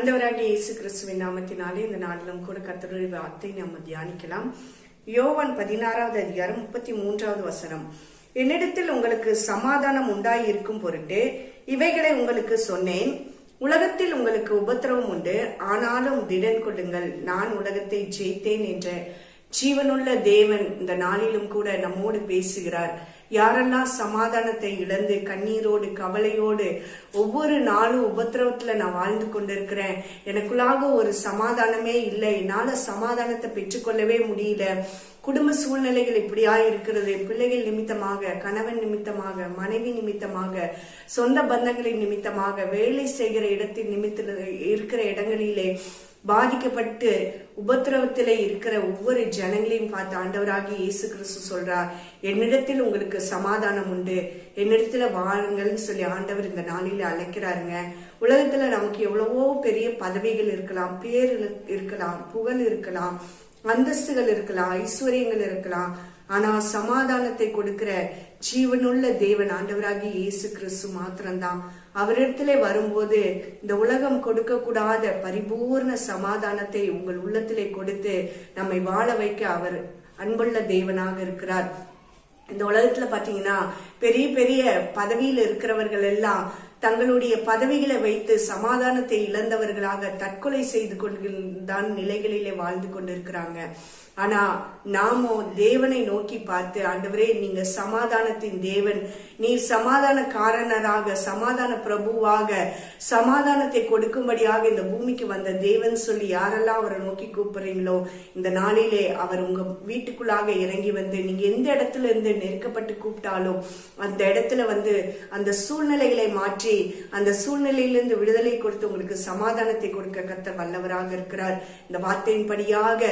ஆண்டவராகிய இயேசு கிறிஸ்துவின் நாமத்தினாலே இந்த நாளிலும் கூட கத்தருடைய வார்த்தை நம்ம தியானிக்கலாம். யோவன் பதினாறாவது அதிகாரம் முப்பத்தி மூன்றாவது வசனம். என்னிடத்தில் உங்களுக்கு சமாதானம் உண்டாயிருக்கும் பொருட்டு இவைகளை உங்களுக்கு சொன்னேன். உலகத்தில் உங்களுக்கு உபத்திரவம் உண்டு. ஆனாலும் திடன் கொள்ளுங்கள். நான் உலகத்தை ஜெயித்தேன் என்ற ஜீவனுள்ள தேவன் இந்த நாளிலும் கூட நம்மோடு பேசுகிறார். யாரெல்லாம் சமாதானத்தை இழந்து கண்ணீரோடு கவலையோடு ஒவ்வொரு நாளும் உபத்திரவத்துல நான் வாழ்ந்து கொண்டிருக்கிறேன். எனக்குள்ளாக ஒரு சமாதானமே இல்லை. என்னால சமாதானத்தை பெற்றுக்கொள்ளவே முடியல. குடும்ப சூழ்நிலைகள் இப்படியா இருக்கிறது. பிள்ளைகள் நிமித்தமாக கணவன் நிமித்தமாக மனைவி நிமித்தமாக சொந்த பந்தங்களின் நிமித்தமாக வேலை செய்கிற இடத்தின் நிமித்த இருக்கிற இடங்களிலே பாதிக்கப்பட்டு உபத்திரவத்தில் இருக்கிற ஒவ்வொரு ஜனங்களையும் பார்த்து ஆண்டவராகி இயேசு கிறிஸ்து சொல்றார் என்னிடத்தில் உங்களுக்கு சமாதானம் உண்டு. என்னிடத்துல வாருங்கள்னு சொல்லி ஆண்டவர் இந்த நாளில் அழைக்கிறாருங்க. உலகத்துல நமக்கு எவ்வளவோ பெரிய பதவிகள் இருக்கலாம் பேர் இருக்கலாம் புகழ் இருக்கலாம் அந்தஸ்துகள் இருக்கலாம் ஐஸ்வர்யங்கள் இருக்கலாம். ஆனா சமாதானத்தை கொடுக்கிற ஜீவனுள்ள தேவன் ஆண்டவராகி இயேசு கிறிஸ்து மாத்திரம்தான். அவரிடத்திலே வரும்போது இந்த உலகம் கொடுக்க கூடாத பரிபூர்ண சமாதானத்தை உங்கள் உள்ளத்திலே கொடுத்து நம்மை வாழ வைக்க அவர் அன்புள்ள தேவனாக இருக்கிறார். இந்த உலகத்துல பாத்தீங்கன்னா பெரிய பெரிய பதவியில் இருக்கிறவர்கள் எல்லாம் தங்களுடைய பதவிகளை வைத்து சமாதானத்தை இழந்தவர்களாக தற்கொலை செய்து கொண்டுதான் நிலைகளிலே வாழ்ந்து கொண்டிருக்கிறாங்க. ஆனா நாமோ தேவனை நோக்கி பார்த்து ஆண்டவரே நீங்க சமாதானத்தின் தேவன். நீ சமாதானக்காரனராக சமாதான பிரபுவாக சமாதானத்தை கொடுக்கும்படியாக இந்த பூமிக்கு வந்த தேவன் சொல்லி யாரெல்லாம் அவரை நோக்கி கூப்பிடுறீங்களோ இந்த நாளிலே அவர் உங்க வீட்டுக்குள்ளாக இறங்கி வந்து நீங்க எந்த இடத்துல இருந்து நெருக்கப்பட்டு கூப்பிட்டாலும் அந்த இடத்துல வந்து அந்த சூழ்நிலைகளை மாற்றி அந்த சூழ்நிலையிலிருந்து விடுதலை கொடுத்து உங்களுக்கு சமாதானத்தை கொடுக்க கத்த வல்லவராக இருக்கிறார். இந்த வார்த்தையின்படியாக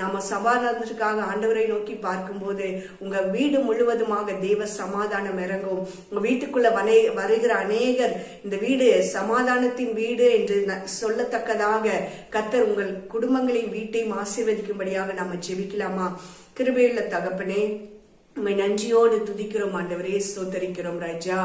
நாம சமாதானத்திற்காக ஆண்டவரை நோக்கி பார்க்கும்போது உங்க வீடு முழுவதுமாக தெய்வ சமாதானம் இறங்கும். உங்க வீட்டுக்குள்ள வனை வருகிற அநேகர் இந்த வீடு சமாதானத்தின் வீடு என்று சொல்லத்தக்கதாக கத்தர் உங்கள் குடும்பங்களின் வீட்டையும் ஆசீர்வதிக்கும்படியாக நாம ஜெபிக்கலாமா? கிருபையுள்ள தகப்பனே உண்மை நன்றியோடு துதிக்கிறோம் ஆண்டவரே. சோதரிக்கிறோம் ராஜா.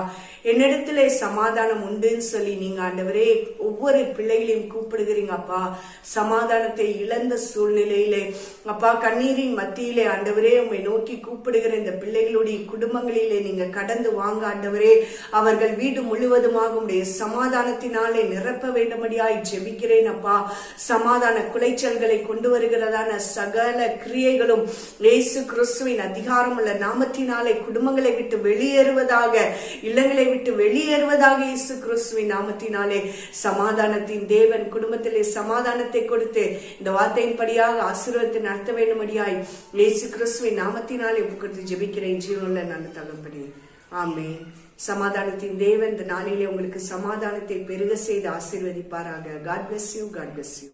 என்னிடத்துல சமாதானம் உண்டுன்னு சொல்லி நீங்க ஆண்டவரே ஒவ்வொரு பிள்ளைகளையும் கூப்பிடுகிறீங்க அப்பா. சமாதானத்தை இழந்த சூழ்நிலையிலே அப்பா கண்ணீரின் மத்தியிலே ஆண்டவரே உண்மை நோக்கி கூப்பிடுகிற இந்த பிள்ளைகளுடைய குடும்பங்களிலே நீங்க கடந்து வாங்க ஆண்டவரே. அவர்கள் வீடு முழுவதுமாக உடைய சமாதானத்தினாலே நிரப்ப வேண்டும்படியாய் ஜெபிக்கிறேன் அப்பா. சமாதான குலைச்சல்களை கொண்டு வருகிறதான சகல கிரியைகளும் இயேசு கிறிஸ்துவின் அதிகாரம் உள்ள நாமத்தினாலே குடும்பங்களை விட்டு வெளியேறுவதாக இல்லங்களை விட்டு வெளியேறுவதாக இயேசு கிறிஸ்துவின் நாமத்தினாலே சமாதானத்தின் தேவன் குடும்பத்திலே சமாதானத்தை கொடுத்து இந்த வார்த்தையின்படியாக ஆசீர்வத்தை நடத்த வேண்டும்படியாய் இயேசு கிறிஸ்துவின் நாமத்தினாலே கொடுத்து ஜெபிக்கிறேன். ஜீவனில் நான் தகப்படி ஆமே சமாதானத்தின் தேவன் இந்த நாளிலே உங்களுக்கு சமாதானத்தை பெருக செய்து ஆசீர்வதிப்பாராக. God bless you God bless you